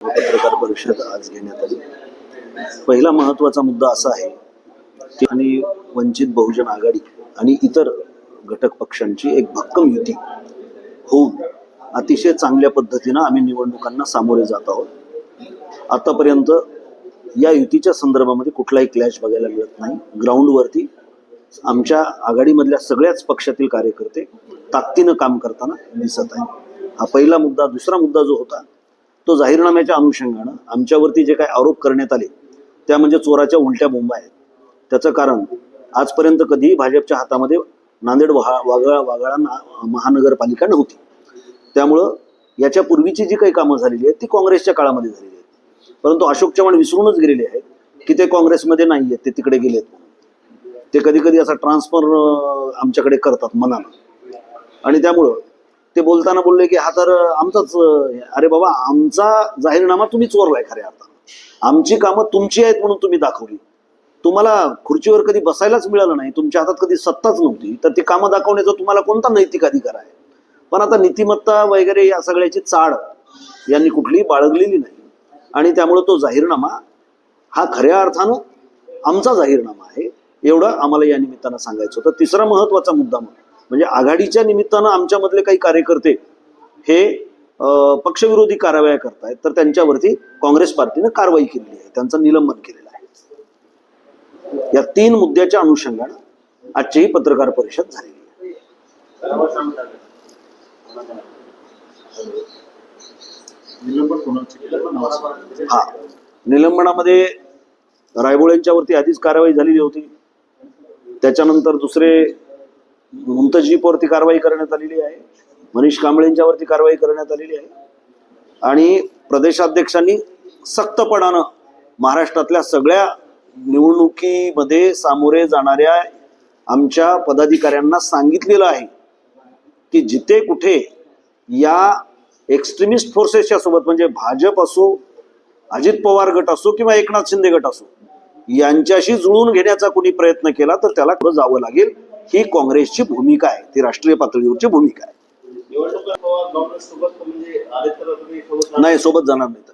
पत्रकार परिषद आज घेण्यात आली. पहिला महत्त्वाचा मुद्दा असा आहे की आणि वंचित बहुजन आघाडी आणि इतर घटक पक्षांची एक भक्कम युती होऊन अतिशय चांगल्या पद्धतीनं आम्ही निवडणुकांना सामोरे जात आहोत. आतापर्यंत या युतीच्या संदर्भामध्ये कुठलाही क्लॅश बघायला मिळत नाही. ग्राउंडवरती आमच्या आघाडीमधल्या सगळ्याच पक्षातील कार्यकर्ते ताकदीनं काम करताना दिसत आहे हा पहिला मुद्दा. दुसरा मुद्दा जो होता तो जाहीरनाम्याच्या अनुषंगानं आमच्यावरती जे काही आरोप करण्यात आले त्या म्हणजे चोराच्या उलट्या बोंबा आहेत. त्याचं कारण आजपर्यंत कधीही भाजपच्या हातामध्ये नांदेड वहा वागळा वागाळा ना- महानगरपालिका नव्हती. त्यामुळं याच्या पूर्वीची जी काही कामं झालेली आहेत ती काँग्रेसच्या काळामध्ये झालेली आहेत. परंतु अशोक चव्हाण विसरूनच गेलेले आहेत की ते काँग्रेसमध्ये नाही आहेत ते तिकडे गेलेत. ते कधी कधी असा ट्रान्सफर आमच्याकडे करतात मनानं. आणि त्यामुळं ते बोलताना बोलले की हा तर आमचाच अरे बाबा आमचा जाहीरनामा तुम्ही चोरलाय खऱ्या अर्थानं. आमची कामं तुमची आहेत म्हणून तुम्ही दाखवली. तुम्हाला खुर्चीवर कधी बसायलाच मिळालं नाही तुमच्या हातात कधी सत्ताच नव्हती तर ती कामं दाखवण्याचा तुम्हाला कोणता नैतिक अधिकार आहे? पण आता नीतिमत्ता वगैरे या सगळ्याची चाळ यांनी कुठली बाळगलेली नाही. आणि त्यामुळं तो जाहीरनामा हा खऱ्या अर्थानं आमचा जाहीरनामा आहे एवढं आम्हाला या निमित्तानं सांगायचं होतं. तिसरा महत्त्वाचा मुद्दा म्हणून म्हणजे आघाडीच्या निमित्तानं आमच्यामधले काही कार्यकर्ते हे पक्षविरोधी कारवाया करतायत तर त्यांच्यावरती काँग्रेस पार्टीनं कारवाई केलेली आहे. त्यांचं निलंबन केलेलं आहे. या तीन मुद्द्याच्या अनुषंगानं आजची ही पत्रकार परिषद झालेली आहे. हा. निलंबनामध्ये रायबोळ्यांच्यावरती आधीच कारवाई झालेली होती. त्याच्यानंतर दुसरे मुंतजीपवरती कारवाई करण्यात आलेली आहे. मनीष कांबळेंच्यावरती कारवाई करण्यात आलेली आहे. आणि प्रदेशाध्यक्षांनी सक्तपणानं महाराष्ट्रातल्या सगळ्या निवडणुकीमध्ये सामोरे जाणाऱ्या आमच्या पदाधिकाऱ्यांना सांगितलेलं आहे की जिथे कुठे या एक्स्ट्रीमिस्ट फोर्सेसच्या सोबत म्हणजे भाजप असो अजित पवार गट असो किंवा एकनाथ शिंदे गट असो यांच्याशी जुळून घेण्याचा कोणी प्रयत्न केला तर त्याला पुढे जावं लागेल. ही काँग्रेसची भूमिका आहे ती राष्ट्रीय पातळीवरची भूमिका आहे. म्हणजे नाही सोबत जाणार नाही तर.